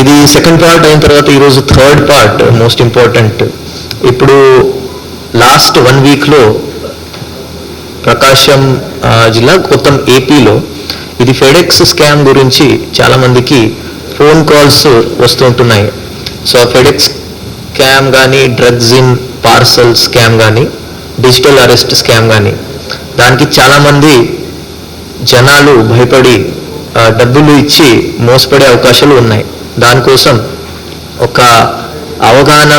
ఇది second part అయిన తర్వాత ఈరోజు థర్డ్ పార్ట్ మోస్ట్ ఇంపార్టెంట్ ఇప్పుడు లాస్ట్ వన్ వీక్లో ప్రకాశం జిల్లా మొత్తం ఏపీలో ఇది ఫెడెక్స్ స్కామ్ గురించి చాలామందికి ఫోన్ కాల్స్ వస్తుంటున్నాయి సో ఫెడెక్స్ స్కామ్ కానీ డ్రగ్స్ ఇన్ పార్సల్ స్కామ్ కానీ డిజిటల్ అరెస్ట్ స్కామ్ కానీ దానికి చాలామంది జనాలు భయపడి డబ్బులు ఇచ్చి మోసపడే అవకాశాలు ఉన్నాయి. దానికోసం ఒక అవగాహన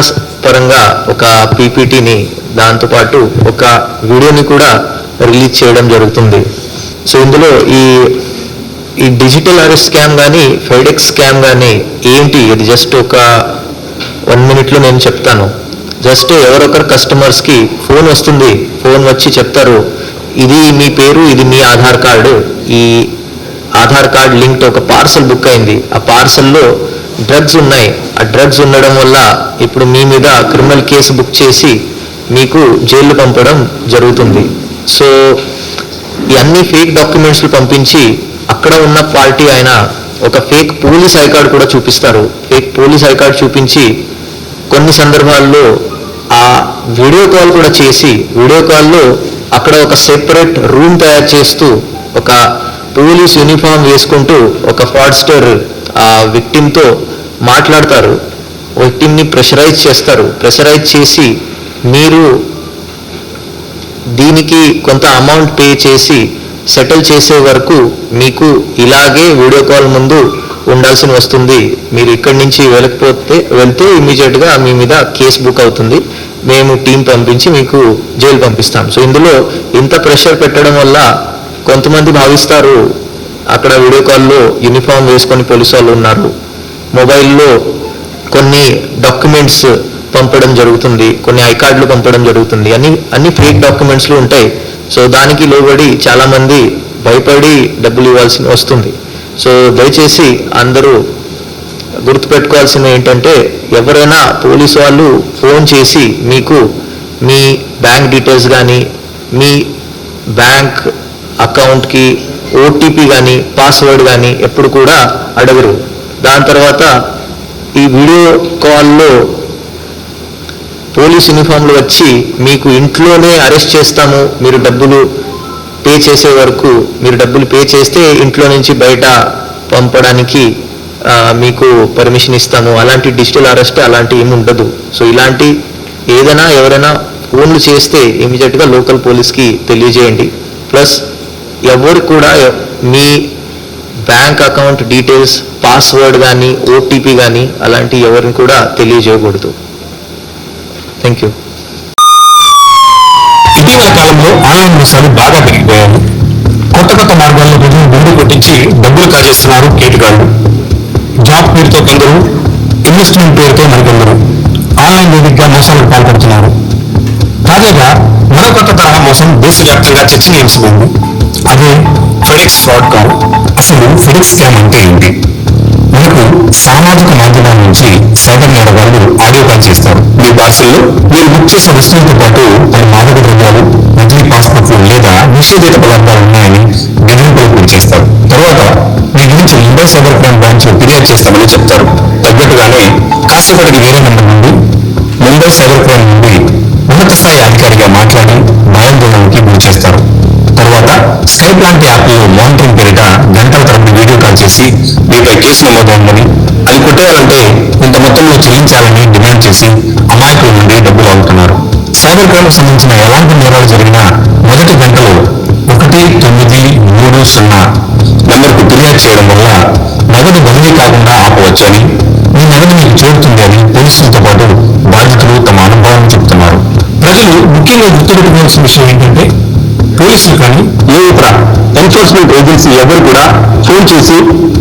పరంగా ఒక పీపీటీని దాంతోపాటు ఒక వీడియోని కూడా రిలీజ్ చేయడం జరుగుతుంది. సో ఇందులో ఈ ఈ డిజిటల్ అరెస్ట్ స్కామ్ కానీ ఫైడెక్స్ స్కామ్ కానీ ఏంటి? ఇది జస్ట్ ఒక వన్ మినిట్లో నేను చెప్తాను. జస్ట్ ఎవరొకరు కస్టమర్స్కి ఫోన్ వస్తుంది ఫోన్ వచ్చి చెప్తారు ఇది మీ పేరు ఇది మీ ఆధార్ కార్డు ఈ ఆధార్ కార్డ్ లింక్తో ఒక పార్సల్ బుక్ అయింది. ఆ పార్సల్లో డ్రగ్స్ ఉన్నాయి. ఆ డ్రగ్స్ ఉండడం వల్ల ఇప్పుడు మీ మీద క్రిమినల్ కేసు బుక్ చేసి మీకు జైలు పంపడం జరుగుతుంది. సో ఇవన్నీ ఫేక్ డాక్యుమెంట్స్లు పంపించి అక్కడ ఉన్న పార్టీ ఆయన ఒక ఫేక్ పోలీస్ ఐకార్డ్ కూడా చూపిస్తారు. ఫేక్ పోలీస్ ఐకార్డ్ కార్డ్ చూపించి కొన్ని సందర్భాల్లో ఆ వీడియో కాల్ కూడా చేసి వీడియో కాల్లో అక్కడ ఒక సెపరేట్ రూమ్ తయారు చేస్తూ ఒక పోలీస్ యూనిఫామ్ వేసుకుంటూ ఒక ఫ్రాడ్స్టర్ ఆ విక్టిమ్తో మాట్లాడతారు. విక్టిమ్ని ప్రెషరైజ్ చేస్తారు. ప్రెషరైజ్ చేసి మీరు దీనికి కొంత అమౌంట్ పే చేసి సెటిల్ చేసే వరకు మీకు ఇలాగే వీడియో కాల్ ముందు ఉండాల్సి వస్తుంది. మీరు ఇక్కడి నుంచి వెళ్ళకపోతే వెళ్తే ఇమీడియట్గా మీ మీద కేసు బుక్ అవుతుంది. మేము టీం పంపించి మీకు జైలు పంపిస్తాం. సో ఇందులో ఇంత ప్రెషర్ పెట్టడం వల్ల కొంతమంది భావిస్తారు అక్కడ వీడియో కాల్లో యూనిఫామ్ వేసుకొని పోలీసు వాళ్ళు ఉన్నారు. మొబైల్లో కొన్ని డాక్యుమెంట్స్ పంపడం జరుగుతుంది కొన్ని ఐ కార్డులు పంపడం జరుగుతుంది. అన్ని అన్ని ఫేక్ డాక్యుమెంట్స్లు ఉంటాయి. సో దానికి లోబడి చాలామంది భయపడి డబ్బులు ఇవ్వాల్సి వస్తుంది. సో దయచేసి అందరూ గుర్తుపెట్టుకోవాల్సింది ఏంటంటే ఎవరైనా పోలీసు వాళ్ళు ఫోన్ చేసి మీకు మీ బ్యాంక్ డీటెయిల్స్ కానీ మీ బ్యాంక్ అకౌంట్కి ఓటీపీ కానీ పాస్వర్డ్ కానీ ఎప్పుడు కూడా అడగరు. దాని తర్వాత ఈ వీడియో కాల్లో పోలీస్ యూనిఫామ్లు వచ్చి మీకు ఇంట్లోనే అరెస్ట్ చేస్తాము మీరు డబ్బులు పే చేసే వరకు మీరు డబ్బులు పే చేస్తే ఇంట్లో నుంచి బయట పంపడానికి మీకు పర్మిషన్ ఇస్తాము. అలాంటి డిజిటల్ అరెస్ట్ అలాంటి ఏమి ఉండదు. సో ఇలాంటి ఏదైనా ఎవరైనా ఫోన్లు చేస్తే ఇమీడియట్గా లోకల్ పోలీస్కి తెలియజేయండి. ప్లస్ ఎవరు కూడా మీ బ్యాంక్ అకౌంట్ డీటెయిల్స్ పాస్వర్డ్ కానీ ఓటీపీ కానీ అలాంటి ఎవరిని కూడా తెలియజేయకూడదు. Thank you. ఇటీవల కాలంలో ఆన్లైన్ మోసాలు బాగా పెరిగిపోయాయి. కొత్త కొత్త మార్గాల్లో ప్రజలు ముందు కొట్టించి డబ్బులు కాజేస్తున్నారు కేటుగాళ్ళు జాబ్ పేరుతో కొందరు ఇన్వెస్ట్మెంట్ పేరుతో మరికొందరు. ఆన్లైన్ వేదికగా మోసాలకు పాల్పడుతున్నారు. తాజాగా మరో కొత్త తరహా మోసం దేశవ్యాప్తంగా చర్చనీయాంశమైంది. అదే ఫెడెక్స్ ఫ్రాడ్ కాల్ అసలు ఫెడెక్స్ స్కామ్ అంటే ఏంటి? మనకు సామాజిక మాధ్యమాల నుంచి సైబర్ నేరగాళ్ళు ఆడియో కాల్ చేస్తారు. మీ పార్సల్లో మీరు బుక్ చేసిన వస్తువులతో పాటు పలు మాదక ద్రవ్యాలు నకిలీ పాస్పోర్ట్లు లేదా నిషేధిత పదార్థాలు ఉన్నాయని బెదిరింపులకు గురి చేస్తారు. తర్వాత మీ గురించి ముంబై సైబర్ క్రైమ్ బ్రాంచ్ ఫిర్యాదు చేస్తామని చెప్తారు. తగ్గట్టుగానే కాసేపటికి వేరే నెంబర్ నుండి ముంబై సైబర్ క్రైమ్ నుండి ఉన్నత స్థాయి అధికారిగా మాట్లాడి భయాందోళనకి గురి చేస్తారు. తర్వాత స్కైప్ లాంటి యాప్లో మానిటరింగ్ పేరిట గంటల తరబడి వీడియో కాల్ చేసి మీపై కేసు నమోదైందని అది కొట్టేయాలంటే ఇంత మొత్తంలో చెల్లించాలని డిమాండ్ చేసి అమాయకుల నుండి డబ్బులు అవుతున్నారు సైబర్ క్రైమ్ సంబంధించిన ఎలాంటి నేరాలు జరిగినా మొదటి గంటలో ఒకటి తొమ్మిది మూడు సున్నా నెంబర్కు ఫిర్యాదు చేయడం వల్ల నగదు బదిలీ కాకుండా ఆపవచ్చని మీ నగదు మీకు చేరుతుంది అని పోలీసులతో పాటు బాధితులు తమ అనుభవం చెబుతున్నారు. ప్రజలు ముఖ్యంగా గుర్తుపెట్టుకోవాల్సిన విషయం ఏంటంటే పోలీసులు కానీ ఏ ఇతర ఎన్ఫోర్స్మెంట్ ఏజెన్సీ ఎవరు కూడా ఫోన్ చేసి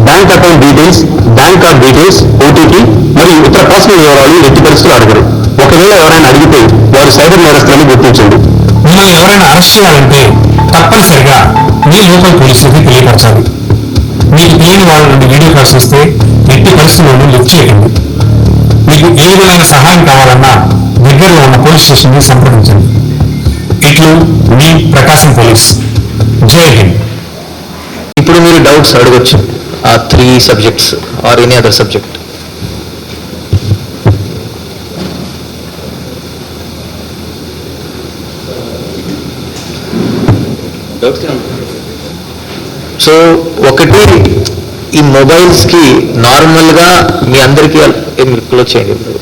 bank account details bank card details OTP మరియు ఇతర పర్సనల్ వివరాలు ఎట్టి పరిస్థితులు అడగరు. ఒకవేళ ఎవరైనా అడిగితే వారు సైబర్ నేరస్తులను గుర్తించండి. మిమ్మల్ని ఎవరైనా అరెస్ట్ చేయాలంటే తప్పనిసరిగా మీ లోకల్ పోలీసులకి తెలియపరచాలి. మీకు తెలియని వాళ్ళ నుండి వీడియో కాల్స్ వస్తే ఎట్టి పరిస్థితులను లిఫ్ట్ చేయండి మీకు ఏ విధమైన సహాయం కావాలన్నా దగ్గరలో ఉన్న పోలీస్ స్టేషన్ని సంప్రదించండి. ఎట్లు మీ ప్రకాశం పోలీస్. జై హింద్. ఇప్పుడు మీరు డౌట్స్ అడగచ్చు. ఆ three subjects or any other subject so ఒకటి ఈ మొబైల్స్కి నార్మల్గా మీ అందరికీ క్లోజ్ చేయండి.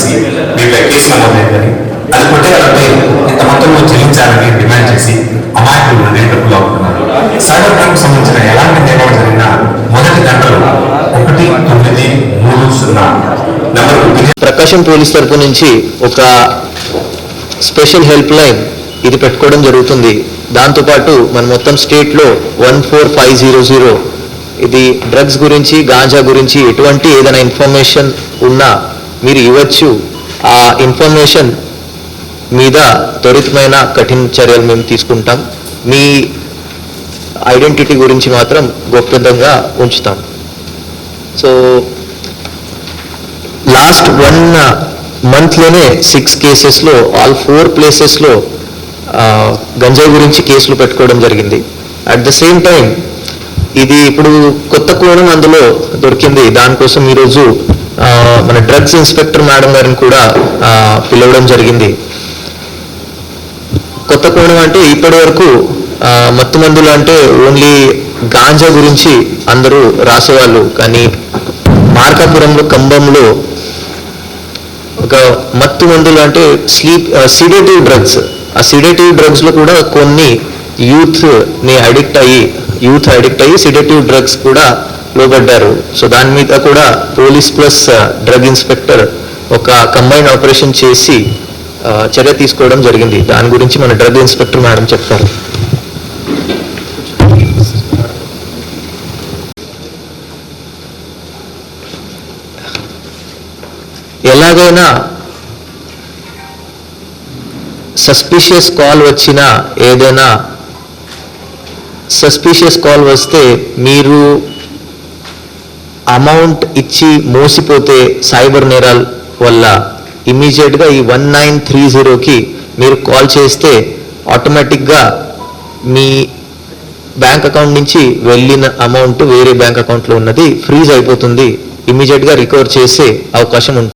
చేసి వీళ్ళ కేసు నమోదైందని అది కొట్టేయాలంటే ఇంత మొత్తంలో చెల్లించాలని డిమాండ్ చేసి అమాయకులు నుండి డబ్బులు అవుతున్నారు సైబర్ క్రైమ్ సంబంధించిన ఎలాంటి నిర్ణయం జరిగినా మొదటి గంటలు ఒకటి తొమ్మిది మూడు సున్నా. నెంబర్కు ప్రకాశం పోలీస్ తరపు నుంచి ఒక స్పెషల్ హెల్ప్ లైన్ ఇది పెట్టుకోవడం జరుగుతుంది. దాంతోపాటు మన మొత్తం స్టేట్లో one four five zero zero. ఇది డ్రగ్స్ గురించి గాంజా గురించి ఎటువంటి ఏదైనా ఇన్ఫర్మేషన్ ఉన్నా మీరు ఇవ్వచ్చు ఆ ఇన్ఫర్మేషన్ మీద త్వరితమైన కఠిన చర్యలు మేము తీసుకుంటాం. మీ ఐడెంటిటీ గురించి మాత్రం గోప్యంగా ఉంచుతాం. సో లాస్ట్ వన్ మంత్లోనే సిక్స్ కేసెస్లో ఆల్ ఫోర్ ప్లేసెస్లో గంజాయి గురించి కేసులు పెట్టుకోవడం జరిగింది. అట్ ద సేమ్ టైం ఇది ఇప్పుడు కొత్త కోణం అందులో దొరికింది. దానికోసం ఈరోజు మన డ్రగ్స్ ఇన్స్పెక్టర్ మేడం గారిని కూడా పిలవడం జరిగింది. కొత్త కోణం అంటే ఇప్పటి వరకు మత్తు మందులు అంటే ఓన్లీ గాంజా గురించి అందరూ రాసేవాళ్ళు. కానీ మార్కాపురంలో కంబంలో ఒక మత్తు మందులు అంటే స్లీప్ సిడేటివ్ డ్రగ్స్. ఆ సిడేటివ్ డ్రగ్స్లో కూడా కొన్ని యూత్ని అడిక్ట్ అయ్యి యూత్ అడిక్ట్ అయ్యి సిడేటివ్ డ్రగ్స్ కూడా లోబడ్డారు. సో దాని మీద కూడా పోలీస్ ప్లస్ డ్రగ్ ఇన్స్పెక్టర్ ఒక కంబైన్ ఆపరేషన్ చేసి చర్య తీసుకోవడం జరిగింది. దాని గురించి మన డ్రగ్ ఇన్స్పెక్టర్ మేడం చెప్తారు. ఎలాగైనా సస్పిషియస్ కాల్ వచ్చినా ఏదైనా సస్పిషియస్ కాల్ వస్తే మీరు అమౌంట్ ఇచ్చి మోసిపోతే సైబర్ నేరాల వల్ల ఇమీడియట్గా ఈ వన్ నైన్ త్రీ జీరోకి మీరు కాల్ చేస్తే ఆటోమేటిక్గా మీ బ్యాంక్ అకౌంట్ నుంచి వెళ్ళిన అమౌంట్ వేరే బ్యాంక్ అకౌంట్లో ఉన్నది ఫ్రీజ్ అయిపోతుంది ఇమీడియట్గా రికవర్ చేసే అవకాశం ఉంటుంది.